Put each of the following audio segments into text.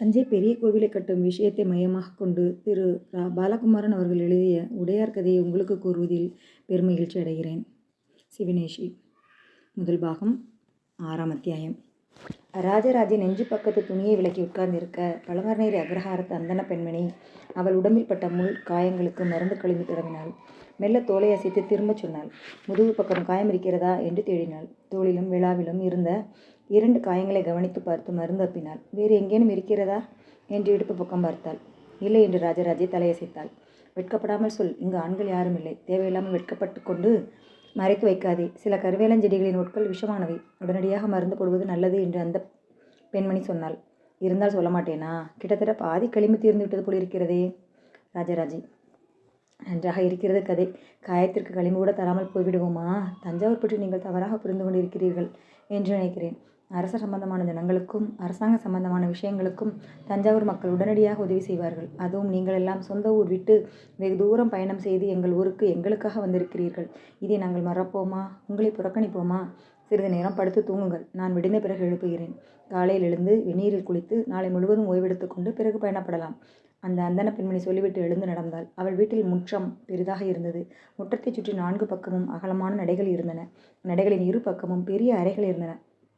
தஞ்சை பெரிய கோவிலை கட்டும் விஷயத்தை மையமாகக் கொண்டு திரு ரா பாலகுமாரன் அவர்கள் எழுதிய உடையார் கதையை உங்களுக்கு கூறுவதில் பெருமகிழ்ச்சி அடைகிறேன். சிவனேஷி முதல் பாகம் ஆறாம் அத்தியாயம். ராஜராஜ நெஞ்சு பக்கத்து துணியை விலக்கி உட்கார்ந்திருக்க பழமர்நேரி அக்ரஹாரத்து அந்தன பெண்மணி அவள் உடம்பில் பட்ட முள் காயங்களுக்கு மருந்து கழுவத் தொடங்கினாள். மெல்ல தோலை அசைத்து திரும்பச் சொன்னாள். முதுகு பக்கம் காயம் இருக்கிறதா என்று தேடினாள். தோளிலும் விழாவிலும் இருந்த இரண்டு காயங்களை கவனித்துப் பார்த்து மருந்து அப்பினாள். வேறு எங்கேனும் இருக்கிறதா? என்று இடுப்பு பக்கம் பார்த்தாள். இல்லை என்று ராஜராஜே தலையசைத்தாள். வெட்கப்படாமல் சொல். இங்கு ஆண்கள் யாரும் இல்லை தேவையில்லாமல் வெட்கப்பட்டு கொண்டு மறைத்து வைக்காதே. சில கருவேலஞ்செடிகளின் உட்கள் விஷமானவை. உடனடியாக மருந்து போடுவது நல்லது என்று அந்த பெண்மணி சொன்னாள். இருந்தால் சொல்ல மாட்டேனா கிட்டத்தட்ட பாதி களிம்பு தீர்ந்து விட்டது போல் இருக்கிறதே ராஜராஜி நன்றாக இருக்கிறது கதை. காயத்திற்கு காயத்திற்குக் களிம்புகூடத் தராமல் போய்விடுவோமா? தஞ்சாவூர் பற்றி நீங்கள் தவறாக புரிந்து கொண்டிருக்கிறீர்கள் என்று நினைக்கிறேன். அரச சம்பந்தமான தினங்களுக்கும் அரசாங்க சம்பந்தமான விஷயங்களுக்கும் தஞ்சாவூர் மக்கள் உடனடியாக உதவி செய்வார்கள். அதுவும் நீங்கள் எல்லாம் சொந்த ஊர் விட்டு வெகு தூரம் பயணம் செய்து எங்கள் ஊருக்கு எங்களுக்காக வந்திருக்கிறீர்கள். இதை நாங்கள் மறப்போமா? உங்களை புறக்கணிப்போமா? சிறிது நேரம் படுத்து தூங்குங்கள். நான் விடிந்த பிறகு எழுப்புகிறேன். காலையில் எழுந்து வெந்நீரில் குளித்து நாளை முழுவதும் ஓய்வெடுத்து கொண்டு பிறகு பயணப்படலாம். அந்த அந்தன பெண்மணி சொல்லிவிட்டு எழுந்து நடந்தாள். அவள் வீட்டில் முற்றம் பெரிதாக இருந்தது. முற்றத்தைச் சுற்றி நான்கு பக்கமும் அகலமான நடைகள் இருந்தன. நடைகளின் இரு பக்கமும் பெரிய அறைகள் இருந்தன.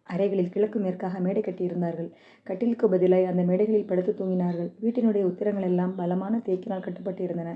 அறைகளில் கிழக்கு மேற்காக மேடை கட்டியிருந்தார்கள். கட்டிலுக்கு பதிலாய் அந்த மேடைகளில் படுத்து தூங்கினார்கள். வீட்டினுடைய உத்திரங்கள் எல்லாம் பலமான தேக்கினால் கட்டப்பட்டிருந்தன.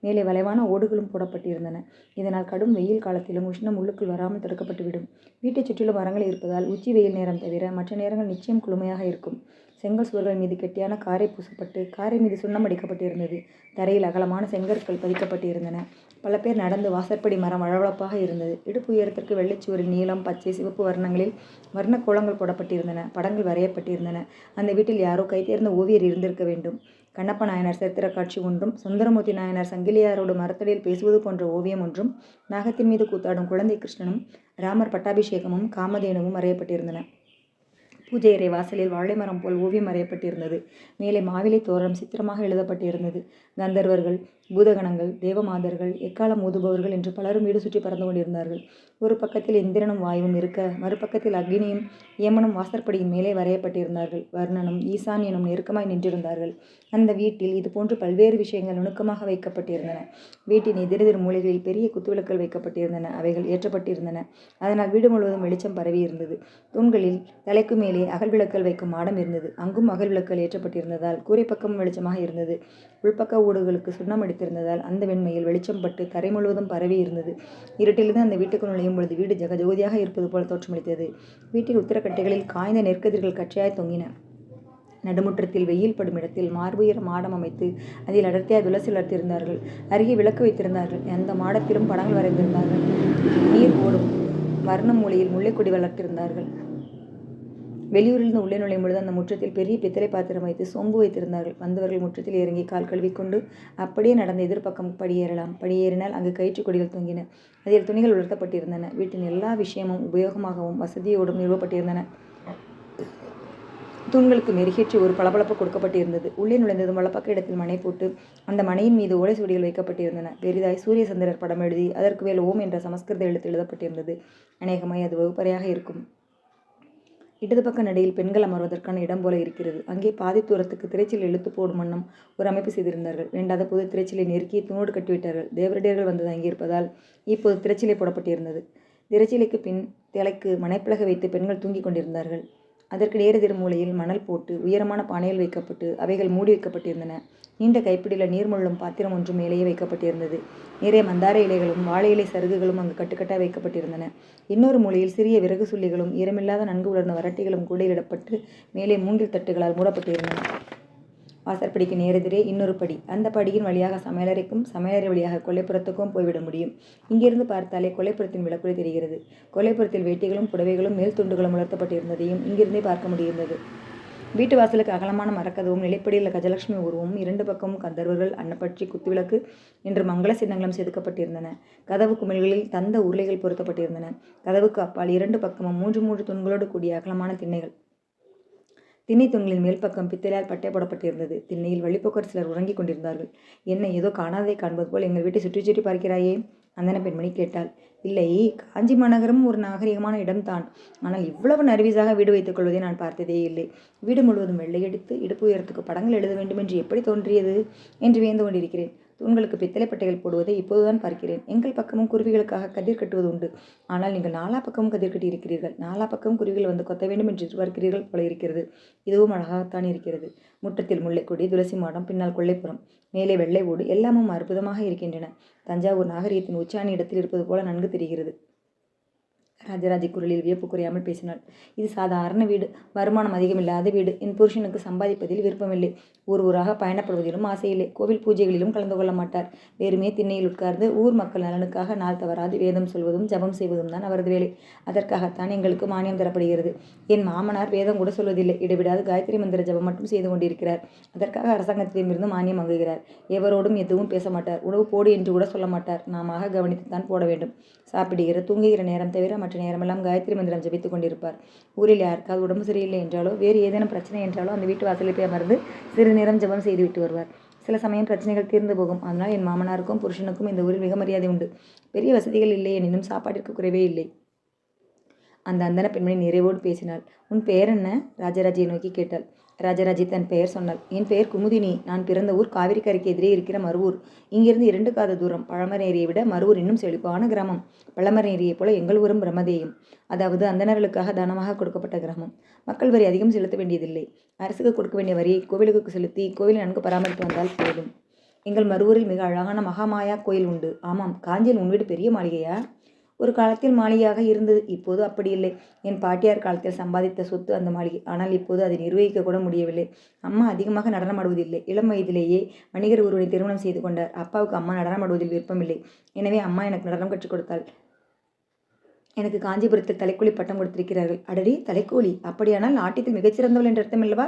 மேலே வளைவான ஓடுகளும் போடப்பட்டிருந்தன. இதனால் கடும் வெயில் காலத்திலும் உஷ்ணம் உள்ளுக்குள் வராமல் தடுக்கப்பட்டுவிடும். வீட்டைச் சுற்றிலும் மரங்கள் இருப்பதால் உச்சி வெயில் நேரம் தவிர மற்ற நேரங்கள் நிச்சயம் குளுமையாக இருக்கும். செங்கல் சுவர்கள் மீது கெட்டியான காரை பூசப்பட்டு காரை மீது சுண்ணம் அடிக்கப்பட்டிருந்தது. தரையில் அகலமான செங்கற்கள் பதிக்கப்பட்டிருந்தன. பல பேர் நடந்து வாசற்படி மரம் வளவளப்பாக இருந்தது. இடுப்பு உயரத்திற்கு வெள்ளைச்சுவரில் நீலம் பச்சை சிவப்பு வர்ணங்களில் வர்ண கோலங்கள் போடப்பட்டிருந்தன. படங்கள் வரையப்பட்டிருந்தன. அந்த வீட்டில் யாரோ கைதேர்ந்த ஓவியர் இருந்திருக்க வேண்டும். கண்ணப்ப நாயனார் சரித்திர காட்சி ஒன்றும் சுந்தரமூர்த்தி நாயனார் சங்கிலியாரோடு மரத்தடியில் பேசுவது போன்ற ஓவியம் ஒன்றும் நாகத்தின் மீது கூத்தாடும் குழந்தை கிருஷ்ணனும் ராமர் பட்டாபிஷேகமும் காமதேனுவும் வரையப்பட்டிருந்தன. பூஜை அறை வாசலில் வாழைமரம் போல் ஓவியம் வரையப்பட்டிருந்தது. மேலே மாவிலை தோரம் சித்திரமாக எழுதப்பட்டிருந்தது. கந்தர்வர்கள் பூதகணங்கள் தேவமாதர்கள் எக்காலம் ஊதுபவர்கள் என்று பலரும் வீடு சுற்றி பறந்து கொண்டிருந்தார்கள். ஒரு பக்கத்தில் இந்திரனும் வாயுவும் இருக்க மறுபக்கத்தில் அக்னியும் ஏமனும் வாசற்படியின் மேலே வரையப்பட்டிருந்தார்கள். வர்ணனும் ஈசான் எனும் நெருக்கமாய் நின்றிருந்தார்கள். அந்த வீட்டில் இதுபோன்று பல்வேறு விஷயங்கள் நுணுக்கமாக வைக்கப்பட்டிருந்தன. வீட்டின் எதிரெதிர் மூலைகளில் பெரிய குத்துவிளக்குகள் வைக்கப்பட்டிருந்தன. அவைகள் ஏற்றப்பட்டிருந்தன. அதனால் வீடு முழுவதும் வெளிச்சம் பரவி இருந்தது தூண்களில் தலைக்கு மேலே அகல் விளக்கல் வைக்கும் மாடம் இருந்தது. அங்கும் அகல் விளக்கல் ஏற்றப்பட்டிருந்ததால் கூரைப் பக்கமும் வெளிச்சமாக இருந்தது. உள்பக்க ஊடுகளுக்கு சுண்ணம் வைத்திருந்ததால் அந்த வெண்மையில் வெளிச்சம் பட்டு கரை முழுவதும் பரவியிருந்தது. இருட்டிலிருந்து அந்த வீட்டுக்குள் நுழையும் பொழுது வீடு ஜகஜோதியாக இருப்பது போல தோற்றமளித்தது. வீட்டின் உத்தரக்கட்டைகளில் காய்ந்த நெற்கதிர்கள் கற்றையாய்த் தொங்கின. நடுமுற்றத்தில் வெயில் படும் இடத்தில் மார்புயர மாடம் அமைத்து அதில் அடர்த்தியாக துளசி வளர்த்திருந்தார்கள். அருகே விளக்கு வைத்திருந்தார்கள். அந்த மாடத்திலும் படங்கள் வரைந்திருந்தார்கள். நீர் ஓடும் வர்ண மூலையில் முல்லைக்கொடி வளர்த்திருந்தார்கள். வெளியூரிலிருந்து உள்ளே நுழையும் பொழுது அந்த முற்றத்தில் பெரிய பித்தளை பாத்திரம் வைத்து சொம்பு வைத்திருந்தார்கள். வந்தவர்கள் முற்றத்தில் இறங்கி கால் கழுவிக்கொண்டு அப்படியே நடந்த எதிர்ப்பக்கம் படியேறலாம். படியேறினால் அங்கு கயிற்றுக் கொடிகள் தொங்கின. அதில் துணிகள் உலர்த்தப்பட்டிருந்தன. வீட்டின் எல்லா விஷயமும் உபயோகமாகவும் வசதியோடும் நிறுவப்பட்டிருந்தன. தூண்களுக்கு மெருகேற்றி ஒரு பளபளப்பு கொடுக்கப்பட்டிருந்தது. உள்ளே நுழைந்ததும் வலப்பக்க இடத்தில் மனை போட்டு அந்த மனையின் மீது ஓலை சுவடிகள் வைக்கப்பட்டிருந்தன. பெரிதாய் சூரிய சந்திரர் படம் எழுதி அதற்கு மேல் ஓம் என்ற சமஸ்கிருத எழுத்து எழுதப்பட்டிருந்தது. அநேகமாய் அது வகுப்பறையாக இருக்கும். இடது பக்க நடையில் பெண்கள் அமர்வதற்கான இடம் போல இருக்கிறது. அங்கே பாதி தூரத்துக்கு திரைச்சில் இழுத்து போடும் வண்ணம் ஒரு அமைப்பு செய்திருந்தார்கள். வேண்டாத போது திரைச்சிலை நெருக்கி தூணோடு கட்டிவிட்டார்கள். தேவரடியர்கள் வந்து தங்கியிருப்பதால் இப்போது திரைச்சிலை போடப்பட்டிருந்தது. திரைச்சிலைக்கு பின் தலைக்கு மணைப்பலகை வைத்து பெண்கள் தூங்கிக் கொண்டிருந்தார்கள். அதற்கு நேரெதிர் மூலையில் மணல் போட்டு உயரமான பானைகள் வைக்கப்பட்டு அவைகள் மூடி வைக்கப்பட்டிருந்தன. நீண்ட கைப்பிடியில் நீர் பாத்திரம் ஒன்று மேலேயே வைக்கப்பட்டிருந்தது. நிறைய மந்தார இலைகளும் வாழை இலை சருகுகளும் அங்கு கட்டுக்கட்டாக வைக்கப்பட்டிருந்தன. இன்னொரு மூலையில் சிறிய விறகு சுள்ளிகளும் ஈரமில்லாத நன்கு உலர்ந்த வரட்டிகளும் கூடையிலிடப்பட்டு மேலே மூங்கில் தட்டுகளால் மூடப்பட்டிருந்தன. வாசற்படிக்கு நேரெதிரே இன்னொரு படி. அந்த படியின் வழியாக சமையலறைக்கும் சமையலறை வழியாக கொல்லைப்புறத்துக்கும் போய்விட முடியும். இங்கிருந்து பார்த்தாலே கொல்லைப்புறத்தின் விளக்குறை தெரிகிறது. கொல்லைப்புறத்தில் வேட்டிகளும் புடவைகளும் மேல் துண்டுகளும் உலர்த்தப்பட்டிருந்ததையும் இங்கிருந்தே பார்க்க முடியிருந்தது வீட்டு வாசலுக்கு அகலமான மரக்கதவும் நிலைப்படியில் கஜலட்சுமி உருவமும் இரண்டு பக்கமும் கந்தர்வர்கள் அன்னப்பட்சி குத்துவிளக்கு என்று மங்கள சின்னங்களும் செதுக்கப்பட்டிருந்தன. கதவு குமிழ்களில் தந்த உருளைகள் பொருத்தப்பட்டிருந்தன. கதவுக்கு அப்பால் இரண்டு பக்கமும் மூன்று மூன்று தூண்களோடு கூடிய அகலமான திண்ணைகள். திண்ணை தூண்களின் மேல் பக்கம் பித்தளையால் பட்டை போடப்பட்டிருந்தது. திண்ணையில் வழிப்போக்கர் சிலர் உறங்கிக் கொண்டிருந்தார்கள். என்ன ஏதோ காணாததைக் காண்பது போல் எங்கள் வீட்டை சுற்றி சுற்றி பார்க்கிறாயே? அந்தன பெண்மணி கேட்டாள் இல்லை காஞ்சி மாநகரம் ஒரு நாகரிகமான இடம்தான் ஆனால் இவ்வளவு நர்வீஸாக வீடு வைத்துக் கொள்வதை நான் பார்த்ததே இல்லை வீடு முழுவதும் வெள்ளையடித்து இடுப்பு உயரத்துக்கு படங்கள் எழுத வேண்டும் என்று எப்படி தோன்றியது என்று வியந்து கொண்டிருக்கிறேன் தூண்களுக்கு பித்தளை பட்டைகள் போடுவதை இப்போதுதான் பார்க்கிறேன். எங்கள் பக்கமும் குருவிகளுக்காக கதிர் கட்டுவது உண்டு. ஆனால் நீங்கள் நாலா பக்கமும் கதிர் கட்டி இருக்கிறீர்கள் நாலா பக்கமும் குருவிகள் வந்து கொத்த வேண்டும் என்று எதிர்பார்க்கிறீர்கள் போல இருக்கிறது. இதுவும் அழகாகத்தான் இருக்கிறது. முற்றத்தில் முல்லைக்கொடி துளசி மாடம் பின்னால் கொள்ளைப்புறம் மேலே வெள்ளை ஓடு எல்லாமும் அற்புதமாக இருக்கின்றன. தஞ்சாவூர் நாகரிகத்தின் உச்சாணி இடத்தில் இருப்பது போல நன்கு தெரிகிறது. ராஜராஜ குரலில் வியப்பு குறையாமல் பேசினாள். இது சாதாரண வீடு. வருமானம் அதிகமில்லாத வீடு. என் புருஷனுக்கு சம்பாதிப்பதில் விருப்பமில்லை. ஊர் ஊராக பயணப்படுவதிலும் ஆசையில்லை கோவில் பூஜைகளிலும் கலந்து கொள்ள மாட்டார். வெறுமே திண்ணையில் உட்கார்ந்து ஊர் மக்கள் நலனுக்காக நாள் தவறாது வேதம் சொல்வதும் ஜபம் செய்வதும் தான் அவரது வேலை. அதற்காகத்தான் எங்களுக்கு மானியம் தரப்படுகிறது. என் மாமனார் வேதம் கூட சொல்வதில்லை. இடைவிடாது காயத்ரி மந்திர ஜபம் மட்டும் செய்து கொண்டிருக்கிறார். அதற்காக அரசாங்கத்திடமிருந்து மானியம் வாங்குகிறார். எவரோடும் எதுவும் பேச மாட்டார். உணவு போடு என்று கூட சொல்ல மாட்டார். நாம கவனித்துத்தான் போட வேண்டும். சாப்பிடுகிற தூங்குகிற நேரம் தவிர மற்ற நேரமெல்லாம் காயத்ரி மந்திரம் ஜபித்துக் கொண்டிருப்பார். ஊரில் யாருக்காவது உடம்பு சரியில்லை என்றாலோ வேறு ஏதேனும் பிரச்சனை என்றாலோ அந்த வீட்டு வாசலில் போய் அமர்ந்து சிறு நேரம் ஜபம் செய்துவிட்டு வருவார். சில சமயம் பிரச்சனைகள் தீர்ந்து போகும். அதனால் என் மாமனாருக்கும் புருஷனுக்கும் இந்த ஊரில் மிக மரியாதை உண்டு. பெரிய வசதிகள் இல்லை. எனினும் சாப்பாட்டிற்கு குறைவே இல்லை. அந்த அந்தன பெண்மணி நிறைவோடு பேசினாள். உன் பெயர் என்ன? ராஜராஜியை நோக்கி கேட்டாள். ராஜராஜி தன் பெயர் சொன்னாள். என் பெயர் குமுதினி. நான் பிறந்த ஊர் காவிரி கரைக்கு எதிரே இருக்கிற மருவூர். இங்கிருந்து இரண்டு காத தூரம். பழமரேரியை விட மருவூர் இன்னும் செழிப்பான கிராமம். பழமரேரியை போல எங்கள் ஊரும் பிரம்மதேயம் அதாவது அந்தணர்களுக்காக தானமாக கொடுக்கப்பட்ட கிராமம். மக்கள் வரி அதிகம் செலுத்த வேண்டியதில்லை. அரசுக்கு கொடுக்க வேண்டிய வரியை கோவிலுக்கு செலுத்தி கோவிலை நன்கு பராமரித்து வந்தால் போதும். எங்கள் மருவூரில் மிக அழகான மகாமாயா கோயில் உண்டு. ஆமாம் காஞ்சியில் உன் வீடு பெரிய மாளிகையா? ஒரு காலத்தில் மாளிகையாக இருந்தது. இப்போது அப்படி இல்லை. என் பாட்டியார் காலத்தில் சம்பாதித்த சொத்து அந்த மாளிகை. ஆனால் இப்போது அதை நிர்வகிக்க கூட முடியவில்லை. அம்மா அதிகமாக நடனமாடுவதில்லை. இளம் வயதிலேயே வணிகர் ஒருவனை திருமணம் செய்து கொண்டார். அப்பாவுக்கு அம்மா நடனமாடுவதில் விருப்பமில்லை. எனவே அம்மா எனக்கு நடனம் கற்றுக் கொடுத்தாள். எனக்கு காஞ்சிபுரத்தில் தலைக்கூலி பட்டம் கொடுத்திருக்கிறார்கள். அடடி தலைக்கூலி அப்படியானால் நாட்டியத்தில் மிகச்சிறந்தவள் என்ற அர்த்தம் அல்லவா?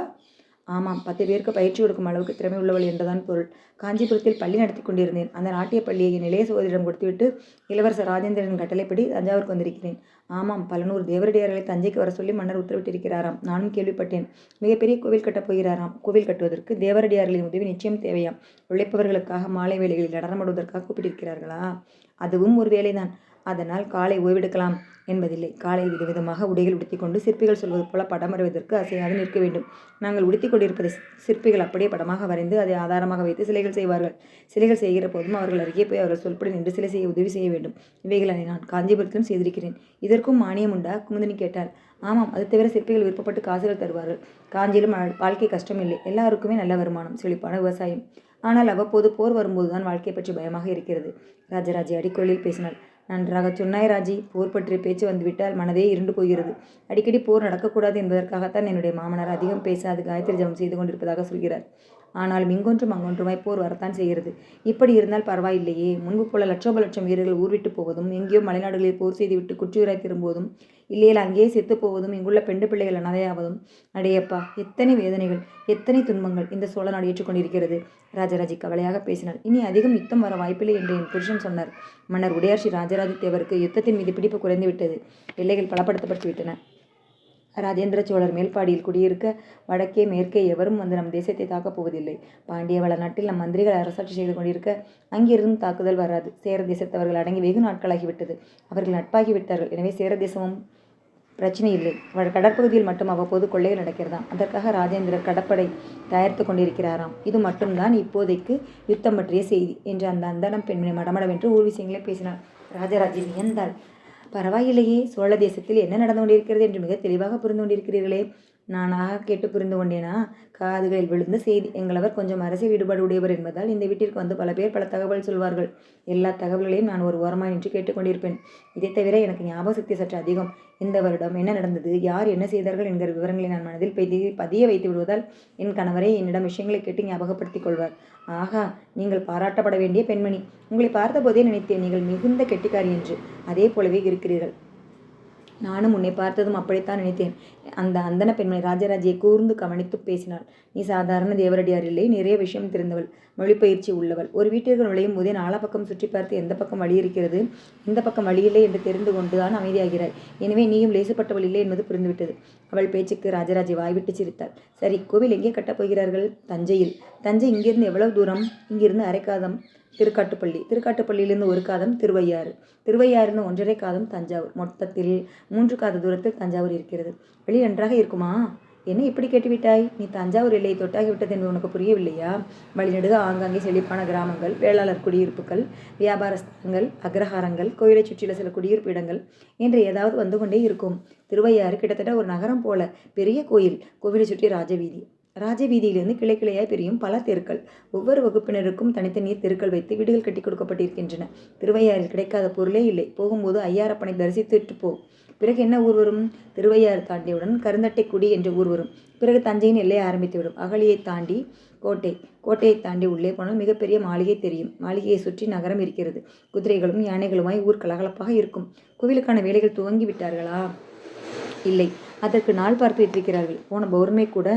ஆமாம் பத்து பேருக்கு பயிற்சி கொடுக்கும் அளவுக்கு திறமை உள்ளவள் என்றுதான் பொருள். காஞ்சிபுரத்தில் பள்ளி நடத்தி கொண்டிருந்தேன். அந்த நாட்டிய பள்ளியை என் இளைய சோதரிடம் கொடுத்துவிட்டு இளவரசர் ராஜேந்திரன் கட்டளைப்படி தஞ்சாவூருக்கு வந்திருக்கிறேன். ஆமாம் பல நூறு தேவரடியார்களை தஞ்சைக்கு வர சொல்லி மன்னர் உத்தரவிட்டிருக்கிறாராம். நானும் கேள்விப்பட்டேன். மிகப்பெரிய கோவில் கட்டப் போகிறாராம். கோவில் கட்டுவதற்கு தேவரடியார்களின் உதவி நிச்சயம் தேவையாம். உழைப்பவர்களுக்காக மாலை வேலைகளில் நடனமாடுவதற்காக கூப்பிட்டிருக்கிறார்களா? அதுவும் ஒரு வேலைதான். அதனால் காலை ஓய்வெடுக்கலாம் என்பதில்லை. காலை விதவிதமாக உடைகள் உடுத்திக்கொண்டு சிற்பிகள் சொல்வது போல படம் வரைவதற்கு அசையாது நிற்க வேண்டும். நாங்கள் உடுத்திக் கொண்டிருப்பதை சிற்பிகள் அப்படியே படமாக வரைந்து அதை ஆதாரமாக வைத்து சிலைகள் செய்வார்கள். சிலைகள் செய்கிற போதும் அவர்கள் அருகே போய் அவர்கள் சொல்படி நின்று சிலை செய்ய உதவி செய்ய வேண்டும். இவைகளை நான் காஞ்சிபுரத்திலும் செய்திருக்கிறேன். இதற்கும் மானியம் உண்டா? குமுதினி கேட்டாள். ஆமாம் அது தவிர சிற்பிகள் விருப்பப்பட்டு காசுகள் தருவார்கள். காஞ்சியிலும் வாழ்க்கை கஷ்டம் இல்லை. எல்லாருக்குமே நல்ல வருமானம் செழிப்பான விவசாயம். ஆனால் அவ்வப்போது போர் வரும்போதுதான் வாழ்க்கை பற்றி பயமாக இருக்கிறது. ராஜராஜி அடிக்கொள்ளில் பேசினாள். நன்றாக சொன்னாய் ராஜி. போர் பற்றிய பேச்சு வந்துவிட்டால் மனதே இருண்டு போகிறது. அடிக்கடி போர் நடக்கக்கூடாது என்பதற்காகத்தான் என்னுடைய மாமனார் அதிகம் பேசாது காயத்ரி ஜபம் செய்து கொண்டிருப்பதாக சொல்கிறார். ஆனால் இங்கொன்றும் அங்கொன்றுமாய் போர் வரத்தான் செய்கிறது. இப்படி இருந்தால் பரவாயில்லையே. முன்பு போல லட்சோப லட்சம் வீரர்கள் ஊர்விட்டு போவதும் எங்கேயோ மலைநாடுகளில் போர் செய்துவிட்டு குற்றியூராய் திரும்புவதும் இல்லையில் அங்கேயே செத்து போவதும் இங்குள்ள பெண்டு பிள்ளைகள் அனாதையாவதும். அடையப்பா எத்தனை வேதனைகள் எத்தனை துன்பங்கள் இந்த சோழ நாடு ஏற்றுக்கொண்டிருக்கிறது. ராஜராஜி கவலையாக பேசினார் இனி அதிகம் யுத்தம் வர வாய்ப்பில்லை என்று என் புருஷன் சொன்னார். மன்னர் உடையார்ஷி ராஜராஜ தேவருக்கு யுத்தத்தின் மீது பிடிப்பு குறைந்து விட்டது. எல்லைகள் பலப்படுத்தப்பட்டு விட்டன. ராஜேந்திர சோழர் மேல்பாடியில் குடியிருக்க வடக்கே மேற்கே எவரும் வந்து நம் தேசத்தை தாக்கப் போவதில்லை. பாண்டிய வள நாட்டில் நம் மந்திரிகள் அரசாட்சி செய்து கொண்டிருக்க அங்கிருந்தும் தாக்குதல் வராது. சேர தேசத்தவர்கள் அடங்கி வெகு நாட்களாகிவிட்டது. அவர்கள் நட்பாகி விட்டார்கள் எனவே சேர தேசமும் பிரச்சனை இல்லை. கடற்பகுதியில் மட்டும் அவ்வப்போது கொள்ளைகள் நடக்கிறதாம். அதற்காக ராஜேந்திரர் கடற்படை தயாரித்து கொண்டிருக்கிறாராம். இது மட்டும்தான் இப்போதைக்கு யுத்தம் பற்றிய செய்தி என்று அந்த அந்தனம் பெண்மணி மடமடவென்று ஊர் விஷயங்களை பேசினார். ராஜராஜி வியந்தாள். பரவாயில்லையே சோழ தேசத்தில் என்ன நடந்து கொண்டிருக்கிறது என்று மிக தெளிவாக புரிந்து கொண்டிருக்கிறீர்களே. நானாக கேட்டு புரிந்து கொண்டேனா? காதுகளில் விழுந்த செய்தி. எங்களவர் கொஞ்சம் அரசியல் ஈடுபாடு உடையவர் என்பதால் இந்த வீட்டிற்கு வந்து பல பேர் பல தகவல் சொல்வார்கள். எல்லா தகவல்களையும் நான் ஒரு ஓரமாக நின்று கேட்டுக்கொண்டிருப்பேன் இதை தவிர எனக்கு ஞாபக சக்தி சற்று அதிகம். இந்த வருடம் என்ன நடந்தது? யார் என்ன செய்தார்கள் என்கிற விவரங்களை நான் மனதில் பதிய பதிய வைத்து விடுவதால் என் கணவரை என்னிடம் விஷயங்களை கேட்டு ஞாபகப்படுத்திக் கொள்வார். ஆகா நீங்கள் பாராட்டப்பட வேண்டிய பெண்மணி. உங்களை பார்த்தபோதே நினைத்தேன் நீங்கள் மிகுந்த கெட்டிக்காரி என்று. அதே போலவே இருக்கிறீர்கள். நானும் உன்னை பார்த்ததும் அப்படித்தான் நினைத்தேன். அந்த அந்தன பெண்மணி ராஜராஜியை கூர்ந்து கவனித்து பேசினாள். நீ சாதாரண தேவரடியார் இல்லை நிறைய விஷயம் தெரிந்தவள் மொழிப்பயிற்சி உள்ளவள். ஒரு வீட்டிற்கு நுழையும் போதே நாலா பக்கம் சுற்றி பார்த்து எந்த பக்கம் வழி இருக்கிறது இந்த பக்கம் வழி இல்லை என்று தெரிந்து கொண்டுதான் அமைதியாகிறாய். எனவே நீயும் லேசுப்பட்டவள் இல்லை என்பது புரிந்துவிட்டது. அவள் பேச்சுக்கு ராஜராஜி வாய்விட்டு சிரித்தாள். சரி கோவில் எங்கே கட்டப் போகிறார்கள்? தஞ்சையில். தஞ்சை இங்கிருந்து எவ்வளவு தூரம்? இங்கிருந்து அரைக்காதம் திருக்காட்டுப்பள்ளி. திருக்காட்டுப்பள்ளியிலிருந்து ஒரு காதம் திருவையாறு. திருவையாறுன்னு ஒன்றரை காதம் தஞ்சாவூர். மொத்தத்தில் மூன்று காத தூரத்தில் தஞ்சாவூர் இருக்கிறது. வழி நன்றாக இருக்குமா? என்ன இப்படி கேட்டுவிட்டாய் நீ தஞ்சாவூர் எல்லையை தொட்டாகி விட்டது என்று உனக்கு புரியவில்லையா? வழிநெடுக ஆங்காங்கே செழிப்பான கிராமங்கள் வேளாளர் குடியிருப்புகள் வியாபார ஸ்தலங்கள் அக்ரஹாரங்கள் கோயிலைச் சுற்றியுள்ள சில குடியிருப்பு இடங்கள் என்று ஏதாவது வந்து கொண்டே இருக்கும். திருவையாறு கிட்டத்தட்ட ஒரு நகரம் போல பெரிய கோயில் கோவிலை சுற்றி ராஜவீதி. ராஜவீதியிலிருந்து கிளை கிளையாய் பிரியும் பல தெருக்கள் ஒவ்வொரு வகுப்பினருக்கும் தனித்தனி தெருக்கள் வைத்து வீடுகள் கட்டி கொடுக்கப்பட்டிருக்கின்றன. திருவையாறில் கிடைக்காத பொருளே இல்லை. போகும்போது ஐயாரப்பனை தரிசித்துட்டு போ. பிறகு என்ன ஊர் வரும்? திருவையாறு தாண்டியவுடன் கருந்தட்டைக்குடி என்ற ஊர் வரும். பிறகு தஞ்சையின் எல்லையை ஆரம்பித்துவிடும். அகலியை தாண்டி கோட்டை. கோட்டையை தாண்டி உள்ளே போனால் மிகப்பெரிய மாளிகை தெரியும். மாளிகையை சுற்றி நகரம் இருக்கிறது. குதிரைகளும் யானைகளுமாய் ஊர் கலகலப்பாக இருக்கும். கோவிலுக்கான வேலைகள் துவங்கி விட்டார்களா இல்லை. அதற்கு நாள் பார்த்து வைத்திருக்கிறார்கள் போன பௌர்ணமி கூட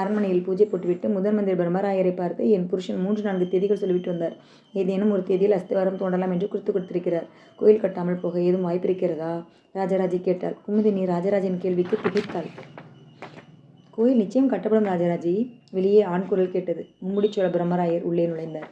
அரண்மனையில் பூஜை போட்டுவிட்டு முதன் மந்திரி பிரம்மராயரை பார்த்து என் புருஷன் மூன்று நான்கு தேதிகள் சொல்லிவிட்டு வந்தார். ஏதேனும் ஒரு தேதியில் அஸ்திவாரம் தோண்டலாம் என்று குறித்து கொடுத்திருக்கிறார். கோயில் கட்டாமல் போக ஏதும் வாய்ப்பிருக்கிறதா ராஜராஜி கேட்டார். குமுதினி ராஜராஜன் கேள்விக்கு திகைத்தாள் கோயில் நிச்சயம் கட்டப்படும் ராஜராஜி. வெளியே ஆண் குரல் கேட்டது. மும்முடிச்சோழ பிரம்மராயர் உள்ளே நுழைந்தார்.